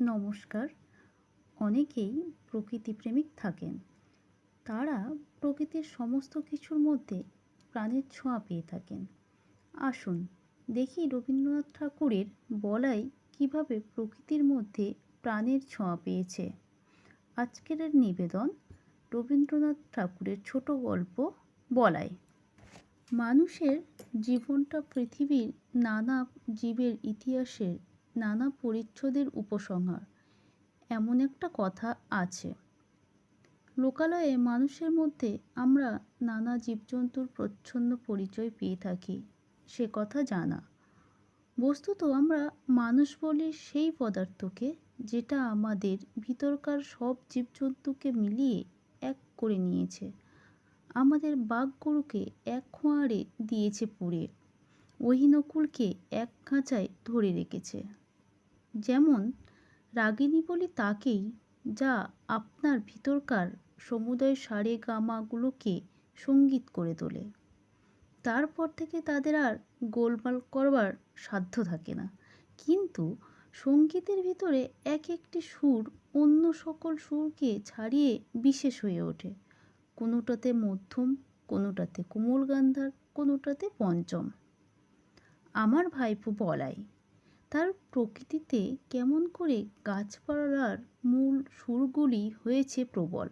নমস্কার। অনেকেই প্রকৃতিপ্রেমিক থাকেন। তারা প্রকৃতির সমস্ত কিছুর মধ্যে প্রাণের ছোঁয়া পেয়ে থাকেন। আসুন দেখি রবীন্দ্রনাথ ঠাকুরের বলাই কীভাবে প্রকৃতির মধ্যে প্রাণের ছোঁয়া পেয়েছে। আজকের নিবেদন রবীন্দ্রনাথ ঠাকুরের ছোট গল্প বলাই। মানুষের জীবনটা পৃথিবীর নানা জীবের ইতিহাসের নানা পরিচ্ছদের উপসংহার। এমন একটা কথা আছে। লোকালয়ে মানুষের মধ্যে আমরা নানা জীবজন্তুর প্রচ্ছন্ন পরিচয় পেয়ে থাকি, সে কথা জানা। বস্তুত আমরা মানুষ বলি সেই পদার্থকে যেটা আমাদের ভিতরকার সব জীবজন্তুকে মিলিয়ে এক করে নিয়েছে, আমাদের বাঘ গরুকে এক খোঁয়াড়ে দিয়েছে পুড়ে ওহিনকুলকে এক খাঁচায় ধরে রেখেছে। যেমন, রাগিনী বলি তাকেই যা আপনার ভিতরকার সমুদয় সারে গামাগুলোকে সংগীত করে তোলে। তারপর থেকে তাদের আর গোলমাল করবার সাধ্য থাকে না। কিন্তু সঙ্গীতের ভিতরে এক একটি সুর অন্য সকল সুরকে ছাড়িয়ে বিশেষ হয়ে ওঠে। কোনোটাতে মধ্যম, কোনোটাতে কোমল গান্ধার, কোনোটাতে পঞ্চম। আমার ভাইপো বলাই তার প্রকৃতিতে কেমন করে গাছপালার মূল সুরগুলি হয়েছে প্রবল।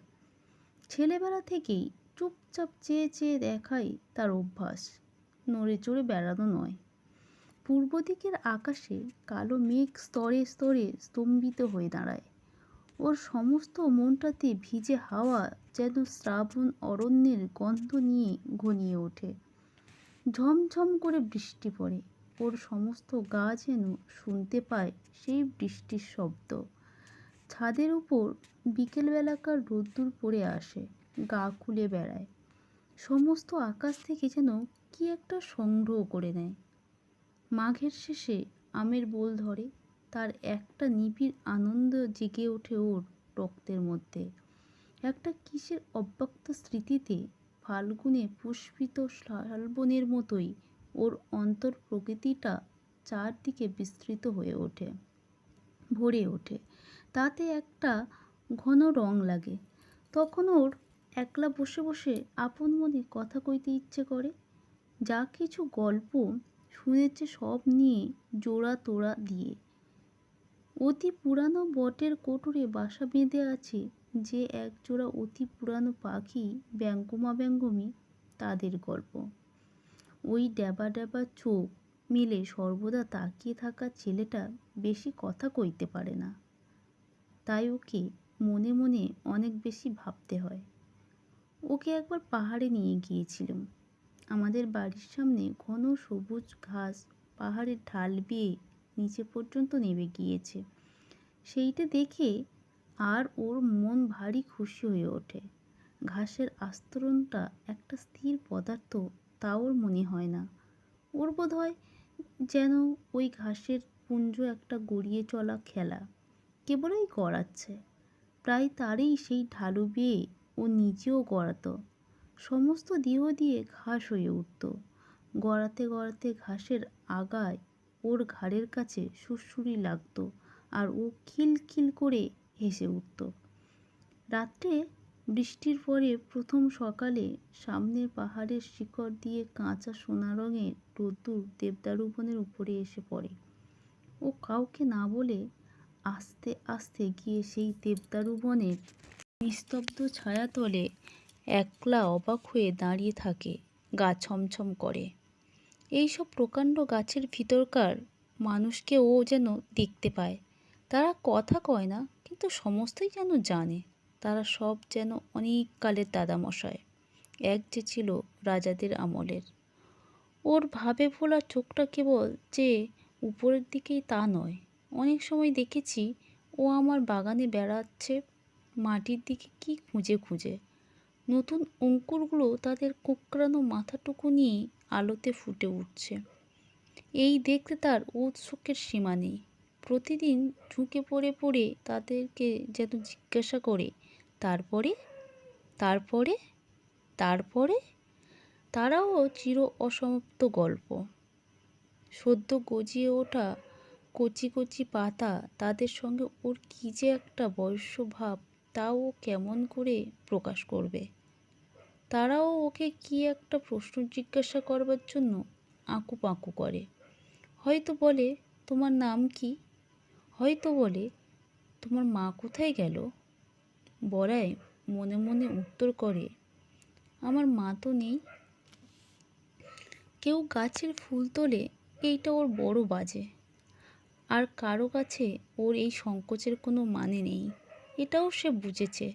ছেলেবেলা থেকেই চুপচাপ চেয়ে চেয়ে দেখাই তার অভ্যাস। নড়ে চড়ে বেড়ানো নয়। পূর্ব দিকের আকাশে কালো মেঘ স্তরে স্তরে স্তম্ভিত হয়ে দাঁড়ায়। ওর সমস্ত মনটাতে ভিজে হাওয়া যেন শ্রাবণ অরণ্যের গন্ধ নিয়ে ঘনিয়ে ওঠে। ঝমঝম করে বৃষ্টি পড়ে। ওর সমস্ত গা যেন শুনতে পায় সেই বৃষ্টির শব্দ। ছাদের উপর বিকেলবেলাকার রোদ্দুর পড়ে আসে, গা খুলে বেড়ায়। সমস্ত আকাশ থেকে যেন কি একটা সংগ্রহ করে নেয়। মাঘের শেষে আমের বোল ধরে, তার একটা নিবিড় আনন্দ জেগে ওঠে ওর রক্তের মধ্যে। একটা কিসের অব্যক্ত স্মৃতিতে ফাল্গুনে পুষ্পিত শালবনের মতোই ওর অন্তর প্রকৃতিটা চারদিকে বিস্তৃত হয়ে ওঠে, ভরে ওঠে। তাতে একটা ঘন রং লাগে। তখন ওর একলা বসে বসে আপন মনে কথা কইতে ইচ্ছে করে, যা কিছু গল্প শুনেছে সব নিয়ে জোড়া তোড়া দিয়ে। অতি পুরানো বটের কোটরে বাসা বেঁধে আছে যে একজোড়া অতি পুরানো পাখি ব্যঙ্গমা ব্যঙ্গমী তাদের গল্প। ওই ড্যাবা ড্যাবা চোখ মেলে সর্বদা তাকিয়ে থাকা ছেলেটা বেশি কথা কইতে পারে না। তাই ওকে মনে মনে অনেক বেশি ভাবতে হয়। ওকে একবার পাহাড়ে নিয়ে গিয়েছিলাম। আমাদের বাড়ির সামনে ঘন সবুজ ঘাস পাহাড়ের ঢাল বেয়ে নিচে পর্যন্ত নেমে গিয়েছে। সেইটা দেখে আর ওর মন ভারী খুশি হয়ে ওঠে। ঘাসের আস্তরণটা একটা স্থির পদার্থ তা ওর মনে হয় না। ওর বোধ হয় যেন ওই ঘাসের পুঞ্জ একটা গড়িয়ে চলা খেলা কেবলই গড়াচ্ছে। প্রায় তারই সেই ঢালু বেয়ে ও নিজেও গড়াতো। সমস্ত দেহ দিয়ে ঘাস হয়ে উঠত। গড়াতে গড়াতে ঘাসের আগায় ওর ঘাড়ের কাছে সুরসুরি লাগতো আর ও খিলখিল করে হেসে উঠত। রাত্রে বৃষ্টির পরে প্রথম সকালে সামনের পাহাড়ের শিকড় দিয়ে কাঁচা সোনা রঙের রোদ্দুর দেবদারু বনের উপরে এসে পড়ে। ও কাউকে না বলে আস্তে আস্তে গিয়ে সেই দেবদারু বনের নিস্তব্ধ ছায়াতলে একলা অবাক হয়ে দাঁড়িয়ে থাকে, গা ছমছম করে। এইসব প্রকাণ্ড গাছের ভিতরকার মানুষকে ও যেন দেখতে পায়। তারা কথা কয় না, কিন্তু সমস্তই যেন জানে। তারা সব যেন অনেক কালের দাদামশায়। এক যে ছিল রাজাদের আমলের। ওর ভাবে ভোলা চোখটা কেবল যে উপরের দিকেই তা নয়। অনেক সময় দেখেছি ও আমার বাগানে বেড়াচ্ছে, মাটির দিকে কি খুঁজে খুঁজে। নতুন অঙ্কুরগুলো তাদের কোঁকড়ানো মাথাটুকু নিয়ে আলোতে ফুটে উঠছে। এই দেখতে তার উৎসুকের সীমা নেই। প্রতিদিন ঝুঁকে পড়ে পড়ে তাদেরকে যেন জিজ্ঞাসা করে তারপরে তারপরে তারপরে, তারাও চির অসমাপ্ত গল্প। সদ্য গজিয়ে ওঠা কচি কচি পাতা তাদের সঙ্গে ওর কী যে একটা বয়স্য ভাব তাও কেমন করে প্রকাশ করবে? তারাও ওকে কি একটা প্রশ্ন জিজ্ঞাসা করবার জন্য আঁকু পাঁকু করে। হয়তো বলে, তোমার নাম কি? হয়তো বলে, তোমার মা কোথায় গেল? বড়াই মনে মনে উত্তর করে, আমার মা তো নেই। কেউ গাছের ফুল তোলে, এইটা ওর বড় বাজে। আর কারও কাছে ওর এই সংকোচের কোনো মানে নেই। এটাও সে বুঝেছে।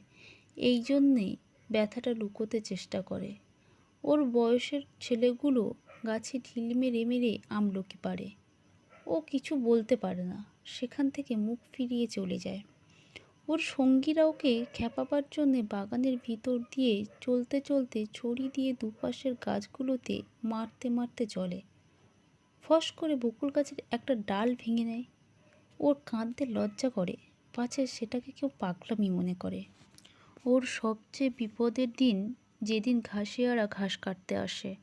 এই জন্যে ব্যথাটা লুকোতে চেষ্টা করে। ওর বয়সের ছেলেগুলো গাছে ঢিল মেরে মেরে আমলকি পারে ও কিছু বলতে পারে না। সেখান থেকে মুখ ফিরিয়ে চলে যায়। ওর সঙ্গীরা ওকে খেপাবার জন্যে বাগানের ভিতর দিয়ে চলতে চলতে ছড়ি দিয়ে দুপাশের গাছগুলোতে মারতে মারতে চলে। ফস করে বকুল গাছের একটা ডাল ভেঙে নেয়। ওর কাঁদতে লজ্জা করে, পাছে সেটাকে কেউ পাগলামি মনে করে। ওর সবচেয়ে বিপদের দিন যেদিন ঘাসিয়ারা ঘাস কাটতে আসে।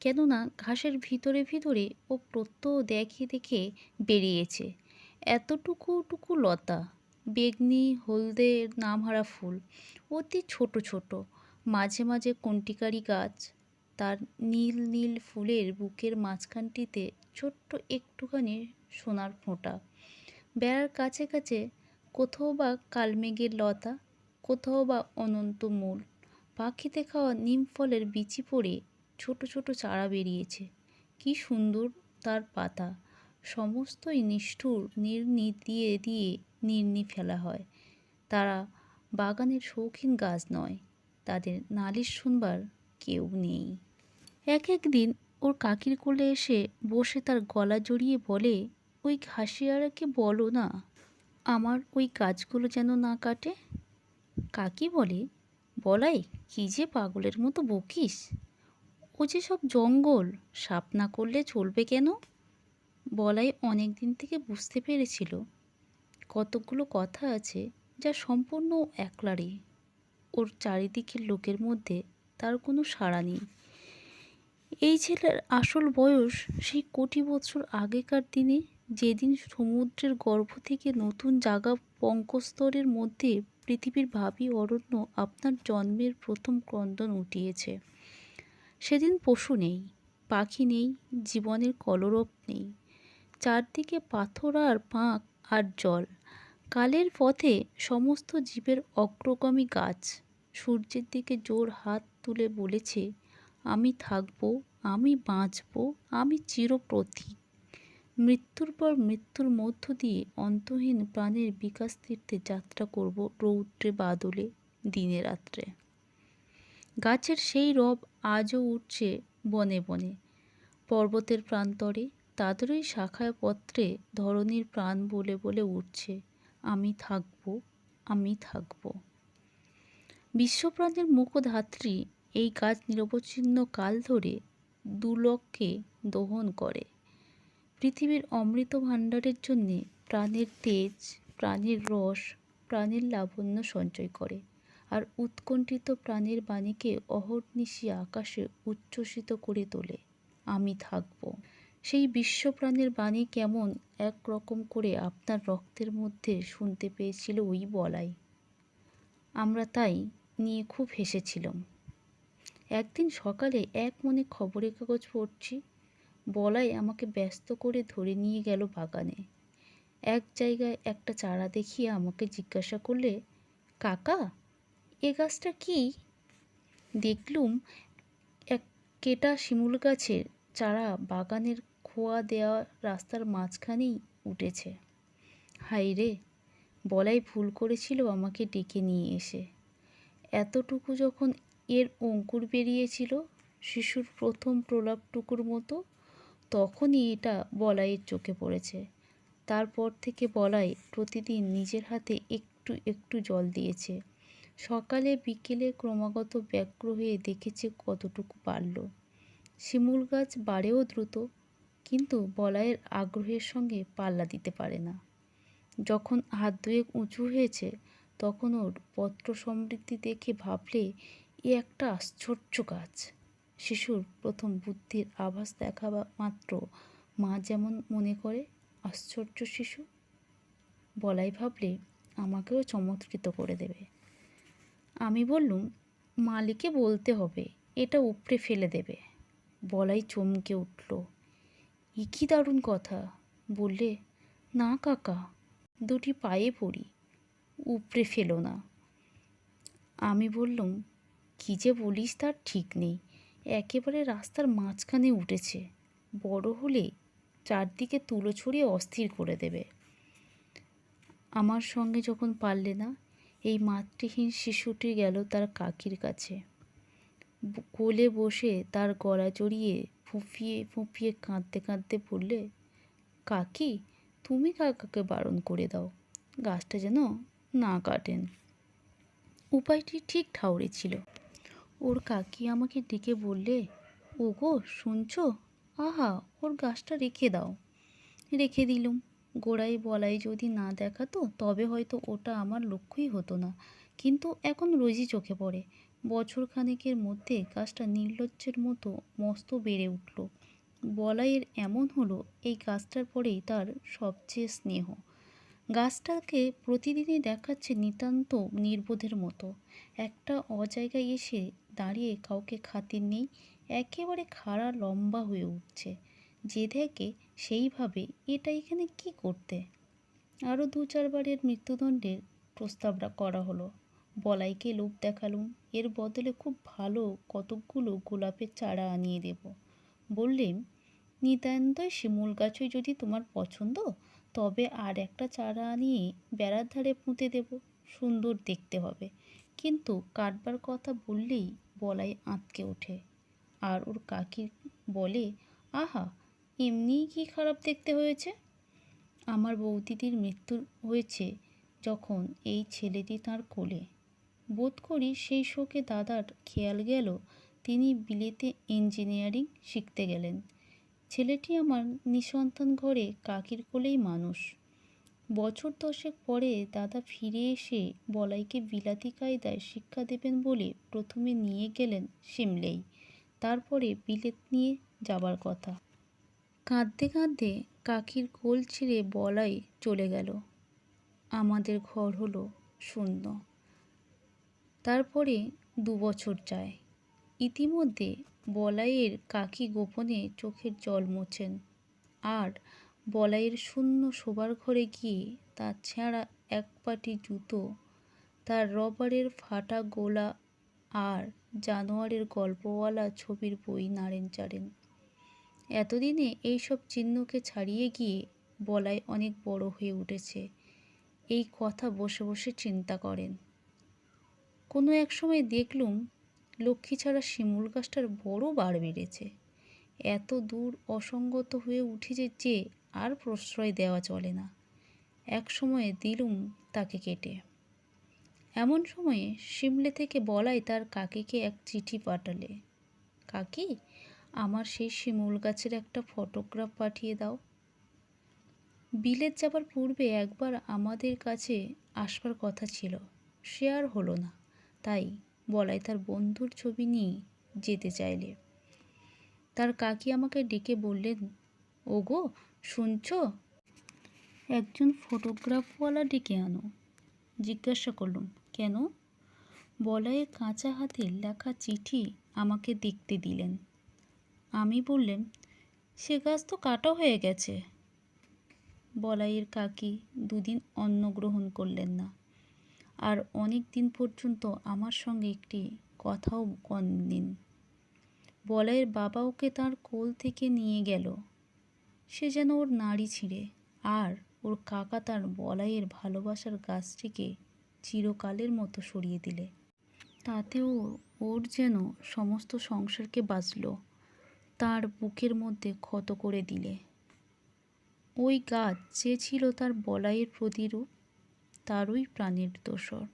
কেননা ঘাসের ভিতরে ভিতরে ও প্রত্যহ দেখে দেখে বেরিয়েছে। এতটুকু টুকু লতা বেগনি, হলদে, নামহারা ফুল। অতি ছোট ছোট। মাঝে মাঝে কন্টিকারি গাছ। তার নীল নীল ফুলের বুকের মাঝখানটিতে ছোট্ট একটুখানি সোনার ফোঁটা। বেড়ার কাছে কাছে কোথাও বা কালমেঘের লতা, কোথাও বা অনন্ত মূল। পাখিতে খাওয়া নিম ফলের বিচি পড়ে ছোট ছোট চারা বেরিয়েছে। কি সুন্দর তার পাতা। সমস্তই নিষ্ঠুর নির্নি দিয়ে দিয়ে নির্নি ফেলা হয়। তারা বাগানের শৌখিন গাছ নয়, তাদের নালিশ শুনবার কেউ নেই। এক একদিন ওর কাকির কোলে এসে বসে তার গলা জড়িয়ে বলে, ওই ঘাসিয়ারাকে বলো না, আমার ওই গাছগুলো যেন না কাটে? কাকি বলে, বলাই, কি যে পাগলের মতো বকিস। ও যে সব জঙ্গল, সাপ না করলে চলবে কেন? বলাই অনেক দিন থেকে বুঝতে পেরেছিল কতকগুলো কথা আছে যা সম্পূর্ণ একলারই। ওর চারিদিকের লোকের মধ্যে তার কোনো সাড়া নেই। এই ছেলের আসল বয়স সেই কোটি বছর আগেকার দিনে, যেদিন সমুদ্রের গর্ভ থেকে নতুন জাগা পঙ্কস্তরের মধ্যে পৃথিবীর ভাবি অরণ্য আপনার জন্মের প্রথম ক্রন্দন উঠিয়েছে। সেদিন পশু নেই, পাখি নেই, জীবনের কলরব নেই। চারদিকে পাথর আর পাঁক আর জল। কালের পথে সমস্ত জীবের অগ্রগামী গাছ। সূর্যের দিকে জোর হাত তুলে বলেছে, আমি থাকব, আমি বাঁচব, আমি চিরপ্রতীক মৃত্যুর পর মৃত্যুর মধ্য দিয়ে অন্তহীন প্রাণের বিকাশ তীর্থে যাত্রা করব রৌদ্রে বাদলে দিনে রাত্রে। গাছের সেই রব আজও উঠছে বনে বনে। পর্বতের প্রান্তরে তাদেরই শাখায় পত্রে ধরনীর প্রাণ বলে বলে উঠছে, আমি থাকব আমি থাকব। বিশ্বপ্রাণের মুখধাত্রী এই গাছ নিরবচ্ছিন্ন কাল ধরে দুলককে দহন করে। পৃথিবীর অমৃত ভাণ্ডারের জন্যে প্রাণের তেজ, প্রাণের রস, প্রাণের লাবণ্য সঞ্চয় করে আর উৎকণ্ঠিত প্রাণের বাণীকে অহর্নিশি আকাশে উচ্ছ্বসিত করে তোলে, আমি থাকব। সেই বিশ্বপ্রাণের বাণী কেমন এক রকম করে আপনার রক্তের মধ্যে শুনতে পেয়েছিল ওই বলাই। আমরা তাই নিয়ে খুব হেসেছিলাম। একদিন সকালে এক মনে খবরের কাগজ পড়ছি, বলাই আমাকে ব্যস্ত করে ধরে নিয়ে গেল বাগানে। এক জায়গায় একটা চারা দেখিয়ে আমাকে জিজ্ঞাসা করলে, কাকা, এ গাছটা কি? দেখলুম এক কেটা শিমুল গাছের চারা বাগানের খোয়া দেওয়া রাস্তার মাঝখানেই উঠেছে। হাই রে, বলাই ভুল করেছিল আমাকে ডেকে নিয়ে এসে। এতটুকু যখন এর অঙ্কুর বেরিয়েছিল, শিশুর প্রথম প্রলাপটুকুর মতো, তখনই এটা বলাইয়ের চোখে পড়েছে। তারপর থেকে বলাই প্রতিদিন নিজের হাতে একটু একটু জল দিয়েছে। সকালে বিকেলে ক্রমাগত ব্যগ্র হয়ে দেখেছে কতটুকু পারল শিমুল গাছ বাড়েও দ্রুত কিন্তু বলাইয়ের আগ্রহের সঙ্গে পাল্লা দিতে পারে না। যখন হাত দুয়েক উঁচু হয়েছে, তখন ওর পত্র সমৃদ্ধি দেখে ভাবলে, এ একটা আশ্চর্য গাছ। শিশুর প্রথম বুদ্ধির আভাস দেখা মাত্র মা যেমন মনে করে, আশ্চর্য শিশু। বলাই ভাবলে আমাকেও চমৎকৃত করে দেবে। আমি বললুম, মালিকে বলতে হবে, এটা উপড়ে ফেলে দেবে। বলাই চমকে উঠল। এ কী দারুণ কথা। বললে, না কাকা, দুটি পায়ে পড়ি, উপড়ে ফেলো না। আমি বললুম, কী যে বলিস তার ঠিক নেই। একেবারে রাস্তার মাঝখানে উঠেছে। বড় হলে চারদিকে তুলো ছড়িয়ে অস্থির করে দেবে। আমার সঙ্গে যখন পারলে না, এই মাতৃহীন শিশুটি গেল তার কাকির কাছে। কোলে বসে তার গলা জড়িয়ে ফুঁপিয়ে ফুঁপিয়ে কাঁদতে কাঁদতে বললে, কাকি, তুমি কাকাকে বারণ করে দাও? গাছটা যেন না কাটেন। উপায়টি ঠিক ঠাউরে ছিল। ওর কাকি আমাকে ডেকে বললে, ওগো, শুনছো? আহা, ওর গাছটা রেখে দাও। রেখে দিলুম। গোড়ায় বলাই যদি না দেখাতো, তবে হয়তো ওটা আমার লক্ষ্যই হতো না। কিন্তু এখন রোজই চোখে পড়ে। বছর খানেকের মধ্যে গাছটা নির্লজ্জের মতো মস্ত বেড়ে উঠল। বলাইয়ের এমন হলো, এই গাছটার পরেই তার সবচেয়ে স্নেহ। গাছটাকে প্রতিদিনই দেখাচ্ছে নিতান্ত নির্বোধের মতো। একটা অজায়গায় এসে দাঁড়িয়ে কাউকে খাতির নেই, একেবারে খাড়া লম্বা হয়ে উঠছে। যে দেখে সেইভাবে এটা এখানে কি করতে? আরও দু চারবারের মৃত্যুদণ্ডের প্রস্তাবটা করা হলো। বলাইকে লোভ দেখালুম। এর বদলে খুব ভালো কতকগুলো গোলাপের চারা আনিয়ে দেব। বললেন, নিতান্তই শিমুল গাছই যদি তোমার পছন্দ, তবে আর একটা চারা আনিয়ে বেড়ার ধারে পুঁতে দেব। সুন্দর দেখতে হবে। কিন্তু কাটবার কথা বললেই বলাই আঁতকে ওঠে। আর ওর কাকি বলে, আহা, এমনিই কি খারাপ দেখতে হয়েছে? আমার বৌদিদির মৃত্যু হয়েছে যখন এই ছেলেটি তার কোলে। বোধ করি সেই শোকে দাদার খেয়াল গেল, তিনি বিলেতে ইঞ্জিনিয়ারিং শিখতে গেলেন। ছেলেটি আমার নিঃসন্তান ঘরে কাকির কোলেই মানুষ। বছর দশেক পরে দাদা ফিরে এসে বলাইকে বিলাতি কায়দায় শিক্ষা দেবেন বলে প্রথমে নিয়ে গেলেন সিমলেই, তারপরে বিলেত নিয়ে যাবার কথা। কাঁদতে কাঁদতে কাকির কোল ছেড়ে বলাই চলে গেল। আমাদের ঘর হলো শূন্য। তারপরে দু বছর যায়। ইতিমধ্যে বলাইয়ের কাকি গোপনে চোখের জল মোছেন আর বলাইয়ের শূন্য শোবার ঘরে গিয়ে তার ছেঁড়া এক পাটি জুতো, তার রবারের ফাটা গোলা আর জানোয়ারের গল্পওয়ালা ছবির বই নাড়েন চাড়েন। এতদিনে এইসব চিহ্নকে ছাড়িয়ে গিয়ে বলাই অনেক বড় হয়ে উঠেছে। এই কথা বসে বসে চিন্তা করেন। কোনো এক সময় দেখলুম লক্ষ্মী ছাড়া শিমুল গাছটার বড় বার বেড়েছে। এত দূর অসঙ্গত হয়ে উঠেছে যে আর প্রশ্রয় দেওয়া চলে না। এক সময়ে দিলুম তাকে কেটে। এমন সময়ে শিমলে থেকে বলাই তার কাকিকে এক চিঠি পাঠালে। কাকি, আমার সেই শিমুল গাছের একটা ফটোগ্রাফ পাঠিয়ে দাও। বিলেত যাবার পূর্বে একবার আমাদের কাছে আসবার কথা ছিল, সে আর হলো না। তাই বলাই তার বন্ধুর ছবি নিয়ে যেতে চাইলে। তার কাকি আমাকে ডেকে বললেন, ওগো, শুনছ? একজন ফটোগ্রাফওয়ালা ডেকে আনো। জিজ্ঞাসা করলুম, কেন? বলাইয়ের কাঁচা হাতে লেখা চিঠি আমাকে দেখতে দিলেন। আমি বললেন, সে গাছ তো কাটা হয়ে গেছে। বলাইয়ের কাকি দুদিন অন্ন গ্রহণ করলেন না। আর অনেক দিন পর্যন্ত আমার সঙ্গে একটি কথাও কনদিন বলাইয়ের বাবা ওকে তার কোল থেকে নিয়ে গেল। সে যেন ওর নাড়ি ছিঁড়ে আর ওর কাকা তার বলাইয়ের ভালোবাসার গাছটিকে চিরকালের মতো সরিয়ে দিলে। তাতেও ওর যেন সমস্ত সংসারকে বাঁচল, তার বুকের মধ্যে ক্ষত করে দিলে। ওই গাছ যে ছিল তার বলাইয়ের প্রতিরূপ তারই প্রাণের দোসর।